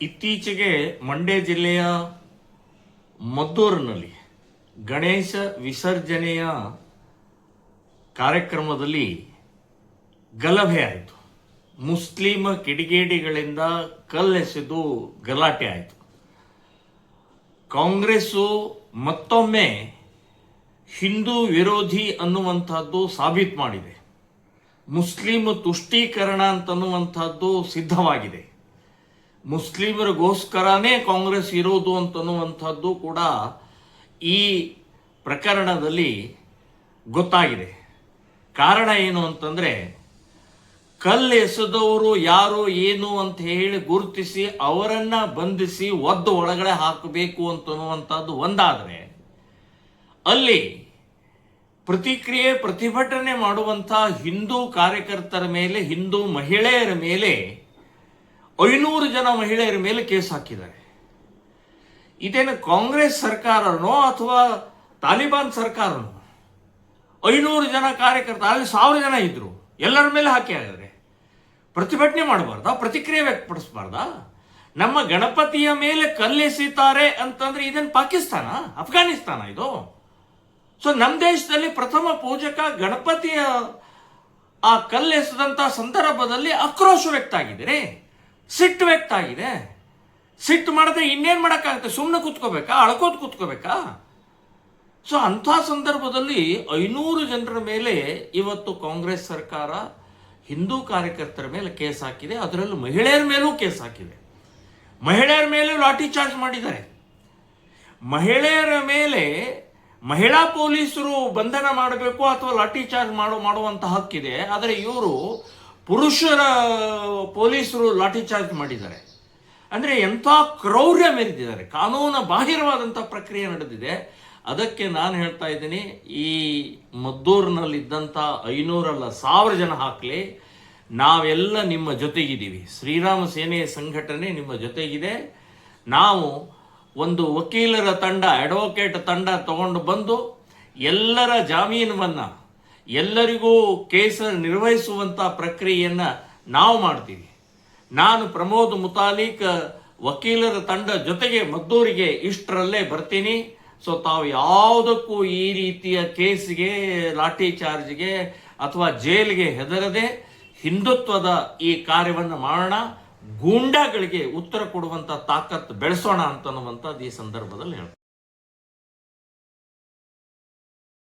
ಇತ್ತೀಚೆಗೆ ಮಂಡ್ಯ ಜಿಲ್ಲೆಯ ಮದ್ದೂರಿನಲ್ಲಿ ಗಣೇಶ ವಿಸರ್ಜನೆಯ ಕಾರ್ಯಕ್ರಮದಲ್ಲಿ ಗಲಭೆ ಆಯಿತು ಮುಸ್ಲಿಂ ಕಿಡಿಗೇಡಿಗಳಿಂದ ಕಲ್ಲೆಸೆದು ಗಲಾಟೆ ಆಯಿತು. ಕಾಂಗ್ರೆಸ್ಸು ಮತ್ತೊಮ್ಮೆ ಹಿಂದೂ ವಿರೋಧಿ ಅನ್ನುವಂಥದ್ದು ಸಾಬೀತು ಮಾಡಿದೆ. ಮುಸ್ಲಿಂ ತುಷ್ಟೀಕರಣ ಅಂತನ್ನುವಂಥದ್ದು ಸಿದ್ಧವಾಗಿದೆ. ಮುಸ್ಲಿಮರಿಗೋಸ್ಕರನೇ ಕಾಂಗ್ರೆಸ್ ಇರೋದು ಅಂತನ್ನುವಂಥದ್ದು ಕೂಡ ಈ ಪ್ರಕರಣದಲ್ಲಿ ಗೊತ್ತಾಗಿದೆ. ಕಾರಣ ಏನು ಅಂತಂದರೆ, ಕಲ್ಲು ಎಸೆದವರು ಯಾರು ಏನು ಅಂತ ಹೇಳಿ ಗುರುತಿಸಿ ಅವರನ್ನು ಬಂಧಿಸಿ ಒದ್ದು ಒಳಗಡೆ ಹಾಕಬೇಕು ಅಂತನ್ನುವಂಥದ್ದು ಒಂದಾದರೆ, ಅಲ್ಲಿ ಪ್ರತಿಕ್ರಿಯೆ ಪ್ರತಿಭಟನೆ ಮಾಡುವಂಥ ಹಿಂದೂ ಕಾರ್ಯಕರ್ತರ ಮೇಲೆ, ಹಿಂದೂ ಮಹಿಳೆಯರ ಮೇಲೆ ಐನೂರು ಜನ ಮಹಿಳೆಯರ ಮೇಲೆ ಕೇಸ್ ಹಾಕಿದ್ದಾರೆ. ಇದೇನು ಕಾಂಗ್ರೆಸ್ ಸರ್ಕಾರನೋ ಅಥವಾ ತಾಲಿಬಾನ್ ಸರ್ಕಾರನೋ? ಐನೂರು ಜನ ಕಾರ್ಯಕರ್ತ ಅಲ್ಲಿ ಸಾವಿರ ಜನ ಇದ್ದರು ಎಲ್ಲರ ಮೇಲೆ ಹಾಕಿ ಆಗಿದ್ರೆ ಪ್ರತಿಭಟನೆ ಮಾಡಬಾರ್ದಾ? ಪ್ರತಿಕ್ರಿಯೆ ವ್ಯಕ್ತಪಡಿಸಬಾರ್ದಾ? ನಮ್ಮ ಗಣಪತಿಯ ಮೇಲೆ ಕಲ್ಲೆಸಿತಾರೆ ಅಂತಂದ್ರೆ ಇದೇನು ಪಾಕಿಸ್ತಾನ? ಅಫ್ಘಾನಿಸ್ತಾನ ಇದು? ಸೊ ನಮ್ಮ ದೇಶದಲ್ಲಿ ಪ್ರಥಮ ಪೂಜಕ ಗಣಪತಿಯ ಆ ಕಲ್ಲೆಸದಂತ ಸಂದರ್ಭದಲ್ಲಿ ಆಕ್ರೋಶ ವ್ಯಕ್ತ ಆಗಿದೆ ರೀ ಸಿಟ್ಟು ವ್ಯಕ್ತ ಆಗಿದೆ. ಸಿಟ್ಟು ಮಾಡದೆ ಇನ್ನೇನ್ ಮಾಡೋಕ್ಕಾಗುತ್ತೆ? ಸುಮ್ಮನೆ ಕೂತ್ಕೋಬೇಕಾ? ಅಳ್ಕೋದು ಕೂತ್ಕೋಬೇಕಾ? ಸೊ ಅಂಥ ಸಂದರ್ಭದಲ್ಲಿ ಐನೂರು ಜನರ ಮೇಲೆ ಇವತ್ತು ಕಾಂಗ್ರೆಸ್ ಸರ್ಕಾರ, ಹಿಂದೂ ಕಾರ್ಯಕರ್ತರ ಮೇಲೆ ಕೇಸ್ ಹಾಕಿದೆ. ಅದರಲ್ಲೂ ಮಹಿಳೆಯರ ಮೇಲೂ ಕೇಸ್ ಹಾಕಿದೆ. ಮಹಿಳೆಯರ ಮೇಲೂ ಲಾಠಿ ಚಾರ್ಜ್ ಮಾಡಿದ್ದಾರೆ. ಮಹಿಳೆಯರ ಮೇಲೆ ಮಹಿಳಾ ಪೊಲೀಸರು ಬಂಧನ ಮಾಡಬೇಕು ಅಥವಾ ಲಾಠಿ ಚಾರ್ಜ್ ಮಾಡೋ, ಮಾಡುವಂತ ಹಕ್ಕಿದೆ. ಆದರೆ ಇವರು ಪುರುಷರ ಪೊಲೀಸರು ಲಾಠಿ ಚಾರ್ಜ್ ಮಾಡಿದ್ದಾರೆ. ಅಂದರೆ ಎಂಥ ಕ್ರೌರ್ಯ ಮೆರೆದಿದ್ದಾರೆ. ಕಾನೂನು ಬಾಹಿರವಾದಂಥ ಪ್ರಕ್ರಿಯೆ ನಡೆದಿದೆ. ಅದಕ್ಕೆ ನಾನು ಹೇಳ್ತಾ ಇದ್ದೀನಿ, ಈ ಮದ್ದೂರಿನಲ್ಲಿದ್ದಂಥ ಐನೂರಲ್ಲ ಸಾವಿರ ಜನ ಹಾಕಲಿ. ನಾವೆಲ್ಲ ನಿಮ್ಮ ಜೊತೆಗಿದ್ದೀವಿ. ಶ್ರೀರಾಮ ಸೇನೆಯ ಸಂಘಟನೆ ನಿಮ್ಮ ಜೊತೆಗಿದೆ. ನಾವು ಒಂದು ವಕೀಲರ ತಂಡ ಅಡ್ವೊಕೇಟ್ ತಂಡ ತಗೊಂಡು ಬಂದು ಎಲ್ಲರ ಜಾಮೀನವನ್ನ ಎಲ್ಲರಿಗೂ ಕೇಸ ನಿರ್ವಹಿಸುವಂತ ಪ್ರಕ್ರಿಯೆಯನ್ನ ನಾವು ಮಾಡ್ತೀವಿ. ನಾನು ಪ್ರಮೋದ್ ಮುತಾಲಿಕ್, ವಕೀಲರ ತಂಡ ಜೊತೆಗೆ ಮದ್ದೂರಿಗೆ ಇಷ್ಟರಲ್ಲೇ ಬರ್ತೀನಿ. ಸೊ, ತಾವು ಯಾವುದಕ್ಕೂ ಈ ರೀತಿಯ ಕೇಸ್ಗೆ, ಲಾಠಿ ಚಾರ್ಜ್ಗೆ ಅಥವಾ ಜೈಲ್ಗೆ ಹೆದರದೆ ಹಿಂದುತ್ವದ ಈ ಕಾರ್ಯವನ್ನು ಮಾಡೋಣ. ಗೂಂಡಾಗಳಿಗೆ ಉತ್ತರ ಕೊಡುವಂತ ತಾಕತ್ತು ಬೆಳೆಸೋಣ ಅಂತನ್ನುವಂಥದ್ದು ಈ ಸಂದರ್ಭದಲ್ಲಿ ಹೇಳ್ತೀನಿ.